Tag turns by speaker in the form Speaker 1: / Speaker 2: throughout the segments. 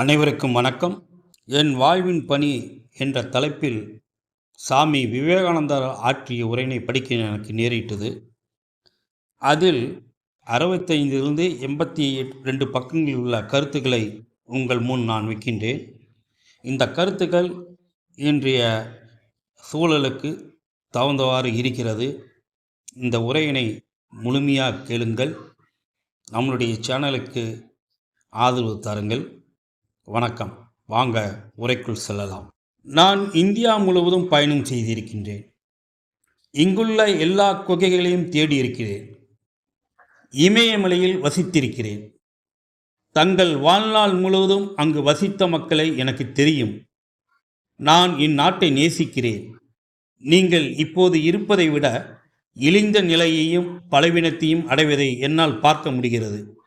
Speaker 1: அனைவருக்கும் வணக்கம். என் வாழ்வின் பணி என்ற தலைப்பில் சாமி விவேகானந்தர் ஆற்றிய உரையினை படிக்க எனக்கு நேரிட்டது. அதில் அறுபத்தைந்திலிருந்து எண்பத்தி ரெண்டு பக்கங்களில் உள்ள கருத்துக்களை உங்கள் முன் நான் வைக்கின்றேன். இந்த கருத்துக்கள் இன்றைய சூழலுக்கு தகுந்தவாறு இருக்கிறது. இந்த உரையினை முழுமையாக கேளுங்கள். நம்மளுடைய சேனலுக்கு ஆதரவு தாருங்கள். வணக்கம். வாங்க உரைக்குள் செல்லலாம். நான் இந்தியா முழுவதும் பயணம் செய்திருக்கின்றேன். இங்குள்ள எல்லா குகைகளையும் தேடி இருக்கிறேன் இமயமலையில் வசித்திருக்கிறேன். தங்கள் வாழ்நாள் முழுவதும் அங்கு வசித்த மக்களை எனக்கு தெரியும். நான் இந்நாட்டை நேசிக்கிறேன். நீங்கள் இப்போது இருப்பதை விட இழிந்த நிலையையும் பலவீனத்தையும் அடைவதை என்னால் பார்க்க முடிகிறது.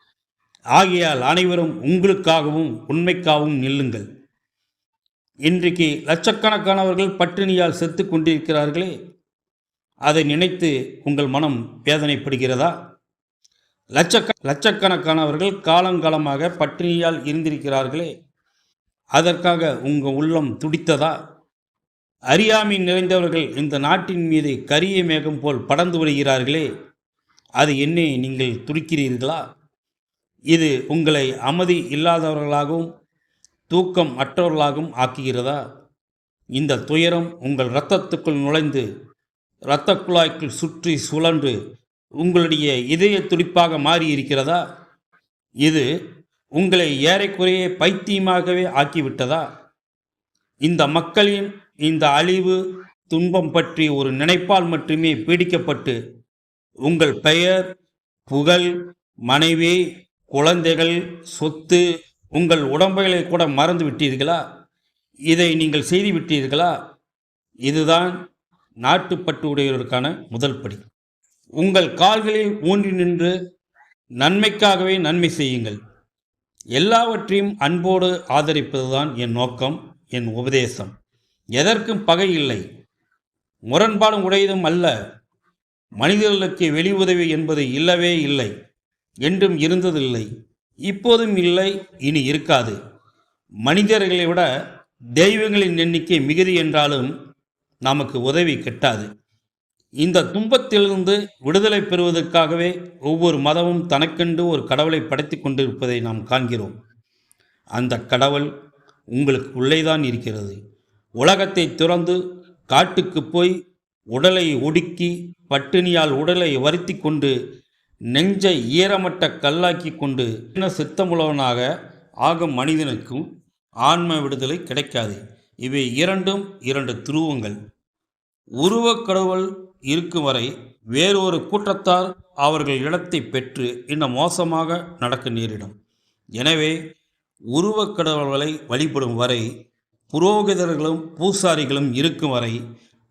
Speaker 1: ஆகையால் அனைவரும் உங்களுக்காகவும் உண்மைக்காகவும் நில்லுங்கள். இன்றைக்கு லட்சக்கணக்கானவர்கள் பட்டினியால் செத்து கொண்டிருக்கிறார்களே அதை நினைத்து உங்கள் மனம் வேதனைப்படுகிறதா? லட்சக்க லட்சக்கணக்கானவர்கள் காலங்காலமாக பட்டினியால் இருந்திருக்கிறார்களே அதற்காக உங்கள் உள்ளம் துடித்ததா? அறியாமை நிறைந்தவர்கள் இந்த நாட்டின் மீது கரிய மேகம் போல் படர்ந்து வருகிறார்களே அது என்னை நீங்கள் துடிக்கிறீர்களா? இது உங்களை அமைதி இல்லாதவர்களாகவும் தூக்கம் அற்றவர்களாகவும் ஆக்குகிறதா? இந்த துயரம் உங்கள் இரத்தத்துக்குள் நுழைந்து இரத்த குழாய்க்குள் சுற்றி சுழன்று உங்களுடைய இதய துடிப்பாக மாறி இருக்கிறதா இது உங்களை ஏறக்குறைய பைத்தியமாகவே ஆக்கிவிட்டதா? இந்த மக்களின் இந்த அழிவு துன்பம் பற்றி ஒரு நினைப்பால் மட்டுமே பீடிக்கப்பட்டு உங்கள் பெயர் புகழ் மனைவி குழந்தைகள் சொத்து உங்கள் உடம்புகளை கூட மறந்து விட்டீர்களா? இதை நீங்கள் செய்து விட்டீர்களா? இதுதான் நாட்டுப்பட்டு உடையவருக்கான முதல் படி. உங்கள் கால்களில் ஊன்றி நின்று நன்மைக்காகவே நன்மை செய்யுங்கள். எல்லாவற்றையும் அன்போடு ஆதரிப்பதுதான் என் நோக்கம் என் உபதேசம். எதற்கும் பகை இல்லை. முரண்பாடும் உடையதும் அல்ல. மனிதர்களுக்கு வெளி உதவி என்பது இல்லவே இல்லை. என்றும் இருந்ததில்லை. இப்போதும் இல்லை இனி இருக்காது. மனிதர்களை விட தெய்வங்களின் எண்ணிக்கை மிகுதி என்றாலும் நமக்கு உதவி கிட்டாது. இந்த துன்பத்திலிருந்து விடுதலை பெறுவதற்காகவே ஒவ்வொரு மதமும் தனக்கென்று ஒரு கடவுளை படைத்து கொண்டிருப்பதை நாம் காண்கிறோம். அந்த கடவுள் உங்களுக்கு உள்ளேதான் இருக்கிறது. உலகத்தை துறந்து காட்டுக்கு போய் உடலை ஒடுக்கி பட்டினியால் உடலை வருத்தி கொண்டு நெஞ்சை ஈரமட்ட கல்லாக்கி கொண்டு என்ன சித்தமுள்ளவனாக ஆகும் மனிதனுக்கும் ஆன்ம விடுதலை கிடைக்காது. இவை இரண்டும் இரண்டு துருவங்கள். உருவக் கடவுள் இருக்கும் வரை வேறொரு கூட்டத்தார் அவர்கள் இடத்தை பெற்று இன்னும் மோசமாக நடக்க நேரிடும். எனவே உருவக் கடவுள்களை வழிபடும் வரை புரோகிதர்களும் பூசாரிகளும் இருக்கும் வரை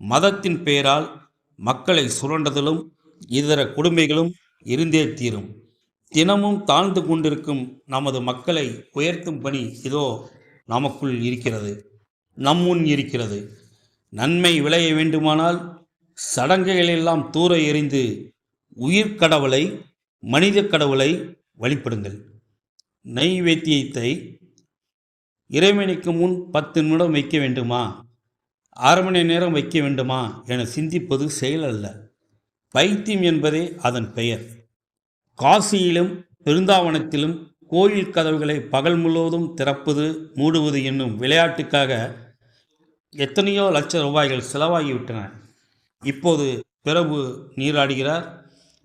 Speaker 1: மதத்தின் பெயரால் மக்களை சுரண்டதிலும் இதர கொடுமைகளும் இருந்தே தீரும். தினமும் தாழ்ந்து கொண்டிருக்கும் நமது மக்களை உயர்த்தும் பணி இதோ நமக்குள் இருக்கிறது. நம்முன் இருக்கிறது. நன்மை விளைய வேண்டுமானால் சடங்குகளெல்லாம் தூர எறிந்து உயிர் கடவுளை மனித கடவுளை வழிபடுங்கள். நைவேத்தியத்தை இறைவனுக்கு முன் பத்து நிமிடம் வைக்க வேண்டுமா? அரை மணி நேரம் வைக்க வேண்டுமா? என சிந்திப்பது செயல் அல்ல. பைத்தியம் என்பதே அதன் பெயர். காசியிலும் பிருந்தாவனத்திலும் கோயில் கதவுகளை பகல் முழுவதும் திறப்பது மூடுவது என்னும் விளையாட்டுக்காக எத்தனையோ லட்ச ரூபாய்கள் செலவாகிவிட்டன. இப்போது பிறவு நீராடுகிறார்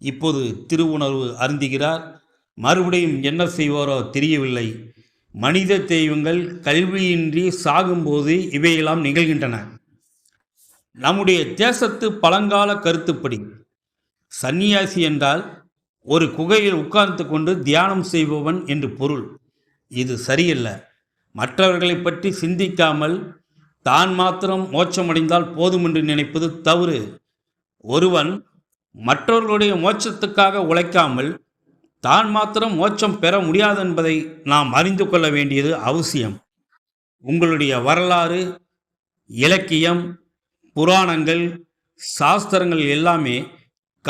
Speaker 1: இப்போது திருவுணர்வு அருந்துகிறார் மறுபடியும் என்ன செய்வாரோ தெரியவில்லை. மனித தெய்வங்கள் கல்வியின்றி சாகும்போது இவையெல்லாம் நிகழ்கின்றன. நம்முடைய தேசத்து பழங்கால கருத்துப்படி சந்நியாசி என்றால் ஒரு குகையில் உட்கார்ந்து கொண்டு தியானம் செய்பவன் என்று பொருள். இது சரியல்ல. மற்றவர்களை பற்றி சிந்திக்காமல் தான் மாத்திரம் மோட்சமடைந்தால் போதும் என்று நினைப்பது தவறு. ஒருவன் மற்றவர்களுடைய மோட்சத்துக்காக உழைக்காமல் தான் மாத்திரம் மோட்சம் பெற முடியாது என்பதை நாம் அறிந்து கொள்ள வேண்டியது அவசியம். உங்களுடைய வரலாறு இலக்கியம் புராணங்கள் சாஸ்திரங்கள் எல்லாமே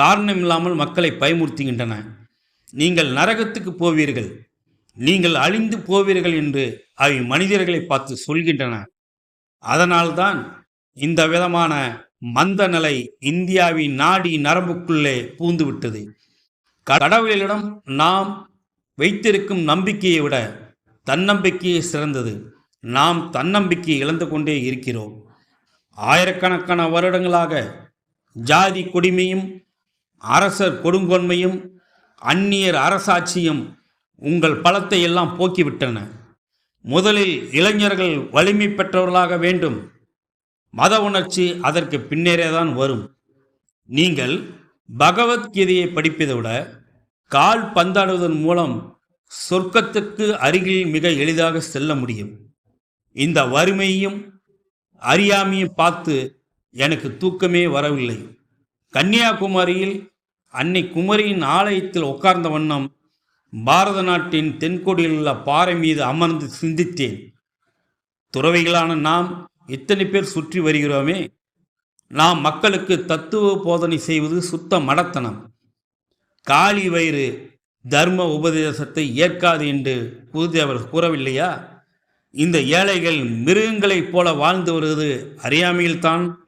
Speaker 1: காரணமில்லாமல் மக்களை பயமுறுத்துகின்றன. நீங்கள் நரகத்துக்கு போவீர்கள். நீங்கள் அழிந்து போவீர்கள் என்று அவை மனிதர்களை பார்த்து சொல்கின்றன. அதனால்தான் இந்த விதமான மந்த நிலை இந்தியாவின் நாடி நரம்புக்குள்ளே பூந்துவிட்டது. கடவுளிடம் நாம் வைத்திருக்கும் நம்பிக்கையை விட தன்னம்பிக்கையே சிறந்தது. நாம் தன்னம்பிக்கை இழந்து கொண்டே இருக்கிறோம். ஆயிரக்கணக்கான வருடங்களாக ஜாதி கொடுமையும் அரசர் கொடுங்கொன்மையும் அந்நியர் அரசாட்சியும் உங்கள் பலத்தை எல்லாம் போக்கிவிட்டன. முதலில் இளைஞர்கள் வலிமை பெற்றவர்களாக வேண்டும். மத உணர்ச்சி அதற்கு பின்னரேதான் வரும். நீங்கள் பகவத்கீதையை படிப்பதை விட கால் பந்தாடுவதன் மூலம் சொர்க்கத்துக்கு அருகில் மிக எளிதாக செல்ல முடியும். இந்த வறுமையும் அறியாமையும் பார்த்து எனக்கு தூக்கமே வரவில்லை. கன்னியாகுமரியில் அன்னை குமரியின் ஆலயத்தில் உட்கார்ந்த வண்ணம் பாரத நாட்டின் தென்கோடியில் உள்ள பாறை மீது அமர்ந்து சிந்தித்தேன். துறவிகளான நாம் இத்தனை பேர் சுற்றி வருகிறோமே? நாம் மக்களுக்கு தத்துவ போதனை செய்வது சுத்த மடத்தனம். காலி வயிறு தர்ம உபதேசத்தை ஏற்காது என்று குருதேவர் கூறவில்லையா? இந்த ஏழைகள் மிருகங்களைப் போல வாழ்ந்து வருவது அறியாமையில்தான்.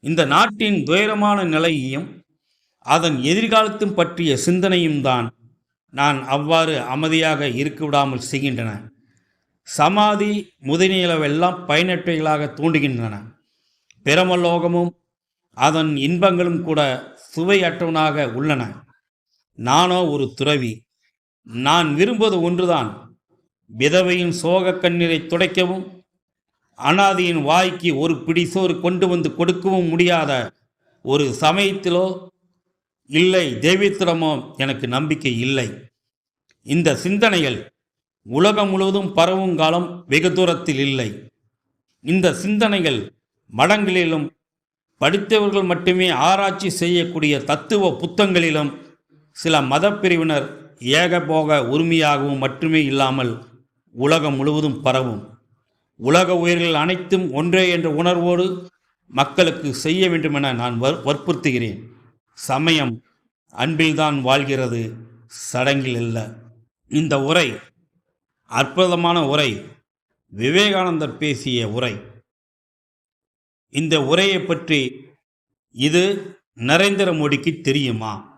Speaker 1: இந்த நாட்டின் துயரமான நிலையையும் அதன் எதிர்காலத்தும் பற்றிய சிந்தனையும் தான் நான் அவ்வாறு அமைதியாக இருக்க விடாமல் செய்கின்றன. சமாதி முதலியவெல்லாம் பயனற்றவைகளாக தூண்டுகின்றன பிரமலோகமும் அதன் இன்பங்களும் கூட சுவையற்றவனாக உள்ளன. நானோ ஒரு துறவி. நான் விரும்புவது ஒன்றுதான். விதவையின் சோக கண்ணீரை துடைக்கவும் அனாதியின் வாய்க்கு ஒரு பிடி சோறு கொண்டு வந்து கொடுக்கவும் முடியாத ஒரு சமயத்திலோ இல்லை தெய்வத்திடமோ எனக்கு நம்பிக்கை இல்லை. இந்த சிந்தனைகள் உலகம் முழுவதும் பரவும் காலம் வெகு தூரத்தில் இல்லை. இந்த சிந்தனைகள் மடங்களிலும் படித்தவர்கள் மட்டுமே ஆராய்ச்சி செய்யக்கூடிய தத்துவ புத்தங்களிலும் சில மதப்பிரிவினர் ஏகபோக உரிமையாகவும் மட்டுமே இல்லாமல் உலகம் முழுவதும் பரவும். உலக உயிர்கள் அனைத்தும் ஒன்றே என்ற உணர்வோடு மக்களுக்கு செய்ய வேண்டுமென நான் வற்- வற்புறுத்துகிறேன். சமயம் அன்பில்தான் வாழ்கிறது சடங்கில் இல்லை இந்த உரை அற்புதமான உரை விவேகானந்தர் பேசிய உரை. இந்த உரையை பற்றி இது நரேந்திர மோடிக்கு தெரியுமா?